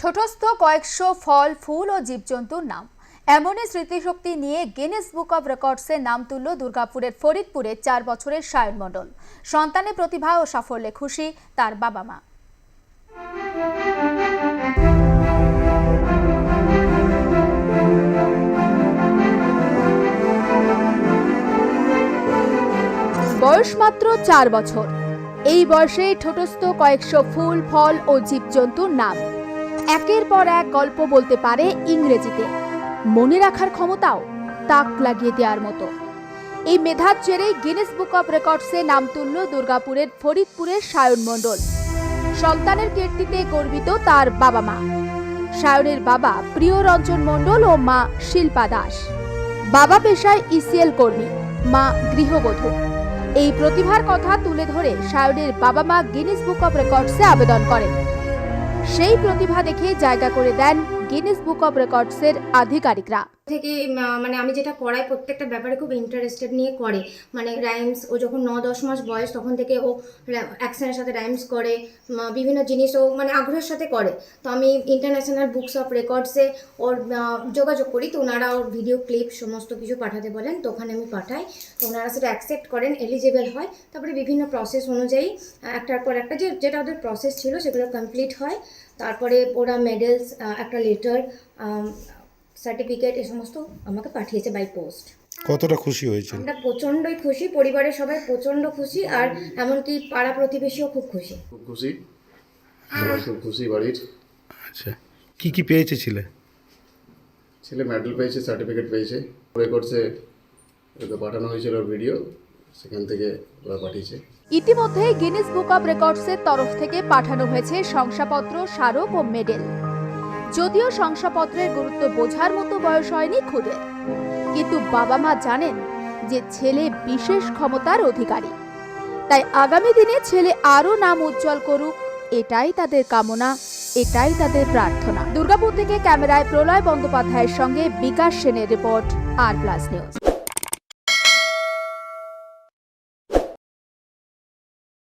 ঠোঁটস্থ কয়েকশো ফল, ফুল ও জীবজন্তুর নাম। এমনই স্মৃতিশক্তি নিয়ে গিনেস বুক অব রেকর্ডসে নাম তুলল দুর্গাপুরের ফরিদপুরে চার বছরের সায়ন মণ্ডল। সন্তানের প্রতিভা ও সাফল্যে খুশি তার বাবা মা। বয়স মাত্র চার বছর। এই বয়সে ঠোঁটস্থ কয়েকশো ফুল, ফল ও জীবজন্তুর নাম। একের পর এক গল্প বলতে পারে ইংরেজিতে। মনে রাখার ক্ষমতাও তাক লাগিয়ে দেওয়ার মতো। এই মেধার জেরেই গিনেস বুক অব রেকর্ডসে নাম তুলল দুর্গাপুরের ফরিদপুরের সায়ন মণ্ডল। সন্তানের কীর্তিতে গর্বিত তার বাবা মা। সায়নের বাবা প্রিয় রঞ্জন মণ্ডল ও মা শিল্পা দাস। বাবা পেশায় ইসিএল কর্মী, মা গৃহবধূ। এই প্রতিভার কথা তুলে ধরে সায়নের বাবা মা গিনেস বুক অব রেকর্ডসে আবেদন করেন। সেই প্রতিভা দেখে জায়গা করে দেন গিনেস বুক অব রেকর্ডসের আধিকারিকরা। থেকে মানে আমি যেটা করাই, প্রত্যেকটা ব্যাপারে খুব ইন্টারেস্টেড নিয়ে করে। মানে রাইমস ও যখন ন দশ মাস বয়স, তখন থেকে ও অ্যাকশনের সাথে রাইমস করে বিভিন্ন জিনিস ও মানে আগ্রহের সাথে করে। তো আমি ইন্টারন্যাশনাল বুকস অফ রেকর্ডসে ওর যোগাযোগ করি। তো ওনারা ওর ভিডিও ক্লিপ সমস্ত কিছু পাঠাতে বলেন, তো ওখানে আমি পাঠাই। তো ওনারা সেটা অ্যাকসেপ্ট করেন এলিজেবল হয়। তারপরে বিভিন্ন প্রসেস অনুযায়ী একটার পর একটা যে, যেটা ওদের প্রসেস ছিল, সেগুলো কমপ্লিট হয়। তারপরে ওরা মেডেলস একটা লেটার সার্টিফিকেট এ সমস্ত আমাকে পাঠিয়েছে বাই পোস্ট কতটা খুশি হয়েছে আমরা প্রচণ্ডই খুশি পরিবারের সবাই প্রচণ্ড খুশি আর এমনকি পাড়া প্রতিবেশীও খুব খুশি। খুব খুশি। সবাই খুব খুশি বাড়ির। আচ্ছা কি কি পেয়েছে ছেলে? ছেলে মেডেল পেয়েছে সার্টিফিকেট পেয়েছে। রেকর্ডসে ওকে পাঠানো হয়েছিল ভিডিও সেখান থেকে ওরা পাঠিয়েছে। ইতিমধ্যে গিনেস বুক অব রেকর্ডসের তরফ থেকে পাঠানো হয়েছে শংসাপত্র স্মারক ও মেডেল যদিও শংসাপত্রের গুরুত্ব বোঝার মতো বয়স হয়নি খুদের কিন্তু বাবা মা জানেন যে ছেলে বিশেষ ক্ষমতার অধিকারী। তাই আগামী দিনে ছেলে আরও নাম উজ্জ্বল করুক, এটাই তাদের কামনা, এটাই তাদের প্রার্থনা। দুর্গাপুর থেকে ক্যামেরায় প্রলয় বন্দ্যোপাধ্যায়ের সঙ্গে বিকাশ সেনের রিপোর্ট, আর প্লাস নিউজ।